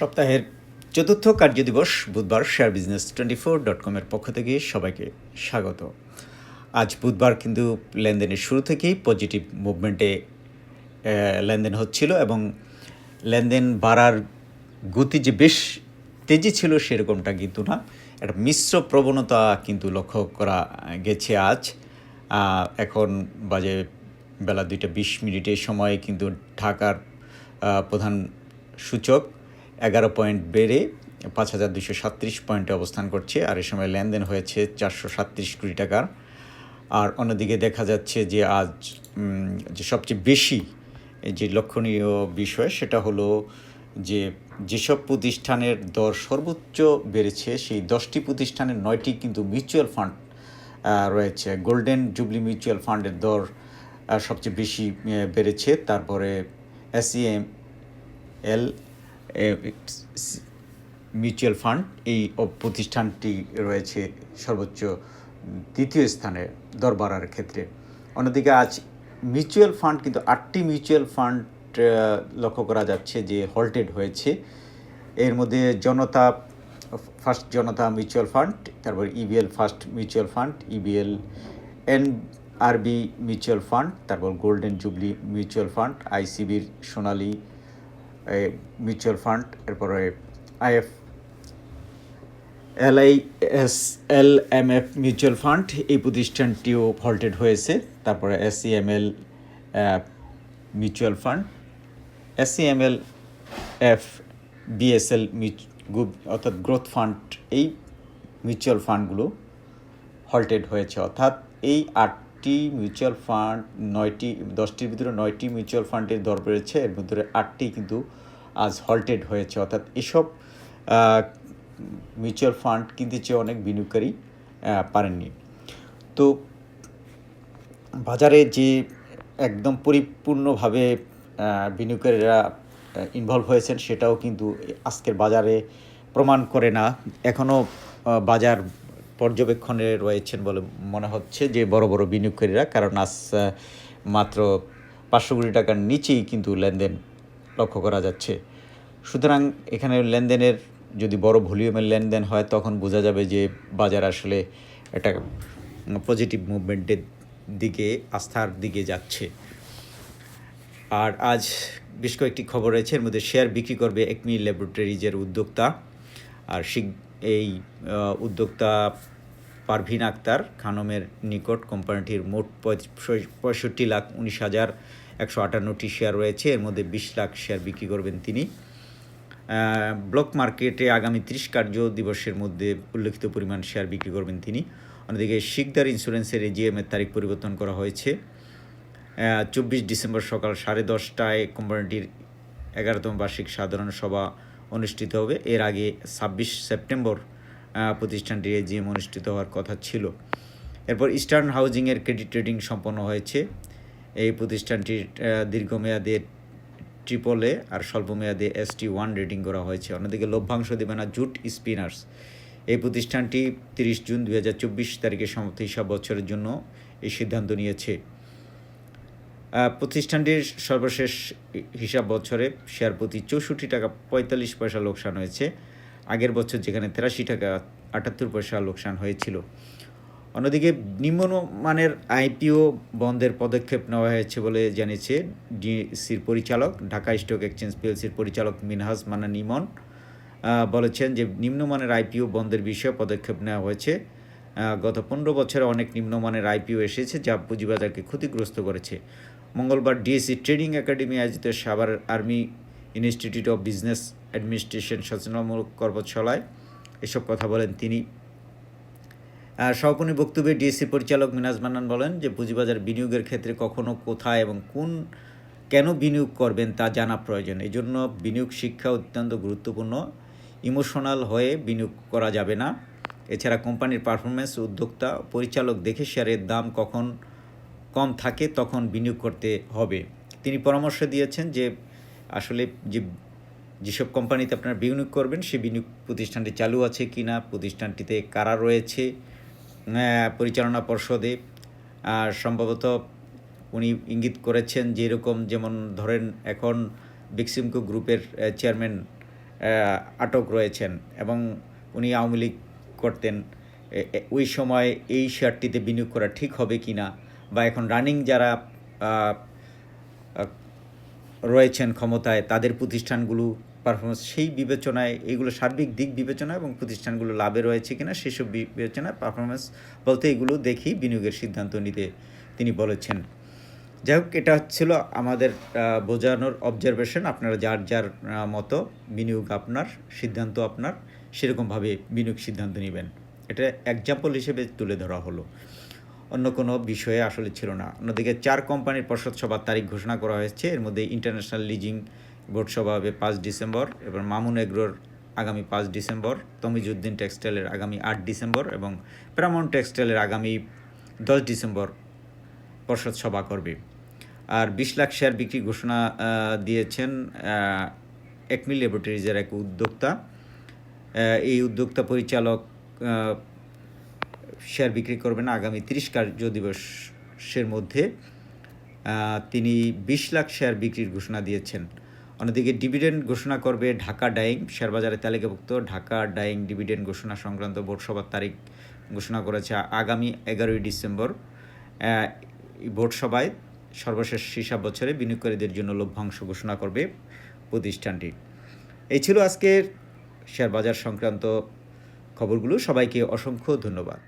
সপ্তাহের চতুর্থ কার্যদিবস বুধবার share business twenty four dot কমের পক্ষ থেকে সবাইকে স্বাগত। আজ বুধবার কিন্তু লেনদেনের শুরু থেকেই পজিটিভ মুভমেন্টে লেনদেন হচ্ছিল এবং লেনদেন বাড়ার গতি যে বেশ তেজি ছিল সেরকমটা কিন্তু না। একটা মিশ্র প্রবণতা কিন্তু লক্ষ্য করা গেছে আজ। এখন বাজে বেলা দুইটা বিশ মিনিটের সময় কিন্তু ঢাকার প্রধান সূচক এগারো পয়েন্ট বেড়ে পাঁচ হাজার দুশো সাতত্রিশ পয়েন্টে অবস্থান করছে, আর এ সময় লেনদেন হয়েছে চারশো সাতত্রিশ কোটি টাকার। আর অন্যদিকে দেখা যাচ্ছে যে আজ যে সবচেয়ে বেশি যে লক্ষণীয় বিষয় সেটা হলো যে যেসব প্রতিষ্ঠানের দর সর্বোচ্চ বেড়েছে, সেই দশটি প্রতিষ্ঠানের নয়টি কিন্তু মিউচুয়াল ফান্ড রয়েছে। গোল্ডেন জুবলি মিউচুয়াল ফান্ডের দর সবচেয়ে বেশি বেড়েছে। তারপরে এসিএম এল মিউচুয়াল ফান্ড, এই প্রতিষ্ঠানটি রয়েছে সর্বোচ্চ দ্বিতীয় স্থানে দর বাড়ার ক্ষেত্রে। অন্যদিকে আজ মিউচুয়াল ফান্ড, কিন্তু আটটি মিউচুয়াল ফান্ড লক্ষ্য করা যাচ্ছে যে হল্টেড হয়েছে। এর মধ্যে Janata, first Janata mutual fund, তারপর EBL first mutual fund EBL N RB mutual fund, তারপর গোল্ডেন জুবলি মিউচুয়াল ফান্ড আইসিবির সোনালী মিউচুয়াল ফান্ড এরপরে IF LIS L M F mutual fund এই প্রতিষ্ঠানটিও হল্টেড হয়েছে। তারপরে ACML mutual fund ACML F BSL অর্থাৎ growth fund এই mutual ফান্ডগুলো হল্টেড হয়েছে। অর্থাৎ এই আটটি মিউচুয়াল ফান্ড নয়টি, দশটির ভিতরে নয়টি মিউচুয়াল ফান্ডের দর বেড়েছে, এর ভিতরে আটটি কিন্তু আজ হল্টেড হয়েছে। অর্থাৎ এসব মিউচুয়াল ফান্ড কিনতে চেয়ে অনেক বিনিয়োগকারী পারেননি। তো বাজারে যে একদম পরিপূর্ণভাবে বিনিয়োগকারীরা ইনভলভ হয়েছেন, সেটাও কিন্তু আজকের বাজারে প্রমাণ করে না। এখনও বাজার পর্যবেক্ষণে রয়েছেন বলে মনে হচ্ছে যে বড় বড় বিনিয়োগকারীরা, কারণ আজ মাত্র পাঁচশো কোটি টাকার নিচেই কিন্তু লেনদেন লক্ষ্য করা যাচ্ছে। সুতরাং এখানে লেনদেনের যদি বড় ভলিউমের লেনদেন হয়, তখন বোঝা যাবে যে বাজার আসলে একটা পজিটিভ মুভমেন্টের দিকে, আস্থার দিকে যাচ্ছে। আর আজ বেশ কয়েকটি খবর রয়েছে, এর মধ্যে শেয়ার বিক্রি করবে একমি ল্যাবরেটরিজের উদ্যোক্তা। আর এই উদ্যোক্তা পারভিন আক্তার খানমের নিকট কোম্পানিটির মোট পঁয়- পঁয়ষট্টি লাখ উনিশ হাজার একশো আটান্নটি শেয়ার রয়েছে। এর মধ্যে বিশ লাখ শেয়ার বিক্রি করবেন তিনি। ব্লক মার্কেটে আগামী ত্রিশ কার্য দিবসের মধ্যে উল্লেখিত পরিমাণ শেয়ার বিক্রি করবেন তিনি। অন্যদিকে শিকদার ইন্স্যুরেন্সের এজিএম এর তারিখ পরিবর্তন করা হয়েছে। চব্বিশ ডিসেম্বর সকাল সাড়ে দশটায় কোম্পানিটির এগারোতম বার্ষিক সাধারণ সভা অনুষ্ঠিত হবে। এর আগে ছাব্বিশ সেপ্টেম্বর প্রতিষ্ঠানটির এজিএম অনুষ্ঠিত হওয়ার কথা ছিল। এরপর ইস্টার্ন হাউজিংয়ের ক্রেডিট ট্রেডিং সম্পন্ন হয়েছে। এই প্রতিষ্ঠানটির দীর্ঘমেয়াদে ট্রিপল আর স্বল্পমেয়াদে এস টি ওয়ান রেটিং করা হয়েছে। অন্যদিকে লভ্যাংশ দেবে না জুট স্পিনার্স। এই প্রতিষ্ঠানটি তিরিশ জুন দুই হাজার চব্বিশ তারিখে সমাপ্ত হিসাব বছরের জন্য এই সিদ্ধান্ত নিয়েছে। প্রতিষ্ঠানটির সর্বশেষ হিসাব বছরে শেয়ার প্রতি চৌষট্টি টাকা পঁয়তাল্লিশ পয়সা লোকসান হয়েছে। আগের বছর যেখানে তেরাশি টাকা আটাত্তর পয়সা লোকসান হয়েছিল। অন্যদিকে নিম্নমানের আইপিও বন্ধের পদক্ষেপ নেওয়া হয়েছে বলে জানিয়েছে ডিসির পরিচালক, ঢাকা স্টক এক্সচেঞ্জ পিএলসির পরিচালক মিনহাজ মান্নান নিমন বলেছেন যে নিম্নমানের আইপিও বন্ধের বিষয়ে পদক্ষেপ নেওয়া হয়েছে। গত পনেরো বছরে অনেক নিম্নমানের আইপিও এসেছে যা পুঁজিবাজারকে ক্ষতিগ্রস্ত করেছে। মঙ্গলবার ডিএসসি ট্রেনিং একাডেমি আয়োজিত Savar army institute of business administration সচেতনামূলক কর্মশালায় এসব কথা বলেন তিনি। সমাপনী বক্তব্যে ডিএসসি পরিচালক মিনাজ মান্নান বলেন যে পুঁজিবাজার বিনিয়োগের ক্ষেত্রে কখনো কোথায় এবং কোন, কেন বিনিয়োগ করবেন তা জানা প্রয়োজন। এই জন্য বিনিয়োগ শিক্ষা অত্যন্ত গুরুত্বপূর্ণ। ইমোশনাল হয়ে বিনিয়োগ করা যাবে না। এছাড়া কোম্পানির পারফরমেন্স উদ্যোক্তা, পরিচালক দেখে শেয়ারের দাম কখন কম থাকে তখন বিনিয়োগ করতে হবে। তিনি পরামর্শ দিয়েছেন যে আসলে যে, যেসব কোম্পানিতে আপনারা বিনিয়োগ করবেন, সেই বিনিয়োগ প্রতিষ্ঠানটি চালু আছে কি না প্রতিষ্ঠানটিতে কারা রয়েছে পরিচালনা পর্ষদে, আর সম্ভবত উনি ইঙ্গিত করেছেন যে এরকম যেমন ধরেন এখন বিক্সিমকো গ্রুপের চেয়ারম্যান আটক রয়েছেন এবং উনি আওয়ামী লীগ করতেন ওই সময় এই শেয়ারটিতে বিনিয়োগ করা ঠিক হবে কি না বা এখন রানিং যারা রয়েছেন ক্ষমতায়, তাদের প্রতিষ্ঠানগুলো পারফরমেন্স সেই বিবেচনায়, এগুলো সার্বিক দিক বিবেচনা এবং প্রতিষ্ঠানগুলো লাভে রয়েছে কিনা সেসব বিবেচনায় পারফরমেন্স বলতে এগুলো দেখি বিনিয়োগের সিদ্ধান্ত নিতে তিনি বলেছেন। যাই হোক এটা ছিল আমাদের বোঝানোর অবজারভেশন আপনারা যার যার মতো বিনিয়োগ আপনার, সিদ্ধান্ত আপনার, সেরকমভাবে বিনিয়োগ সিদ্ধান্ত নেবেন। এটা এক্সাম্পল হিসেবে তুলে ধরা হলো। অন্য কোনো বিষয়ে আসলে ছিল না। অন্যদিকে চার কোম্পানির পর্ষদ সভার তারিখ ঘোষণা করা হয়েছে। এর মধ্যে ইন্টারন্যাশনাল লিজিং বোর্ড সভা হবে পাঁচ ডিসেম্বর এবং মামুন এগ্রোর আগামী পাঁচ ডিসেম্বর তমিজুদ্দিন টেক্সটাইলের আগামী আট ডিসেম্বর এবং প্যারামাউন্ট টেক্সটাইলের আগামী দশ ডিসেম্বর পর্ষদ সভা করবে। আর বিশ লাখ শেয়ার বিক্রি ঘোষণা দিয়েছেন আহ, একমিল ল্যাবরেটরিজের এক উদ্যোক্তা। এই উদ্যোক্তা পরিচালক শেয়ার বিক্রি করবেন আগামী তিরিশ কার্য দিবসের মধ্যে। তিনি বিশ লাখ শেয়ার বিক্রির ঘোষণা দিয়েছেন। অন্যদিকে ডিভিডেন্ড ঘোষণা করবে ঢাকা ডাইং শেয়ারবাজারে তালিকাভুক্ত ঢাকা ডাইং ডিভিডেন্ড ঘোষণা সংক্রান্ত বোর্ড সভার তারিখ ঘোষণা করেছে আগামী এগারোই ডিসেম্বর। বোর্ড সভায় সর্বশেষ হিসাব বছরে বিনিয়োগকারীদের জন্য লভ্যাংশ ঘোষণা করবে প্রতিষ্ঠানটি। এই ছিল আজকের শেয়ার বাজার সংক্রান্ত খবরগুলো। সবাইকে অসংখ্য ধন্যবাদ।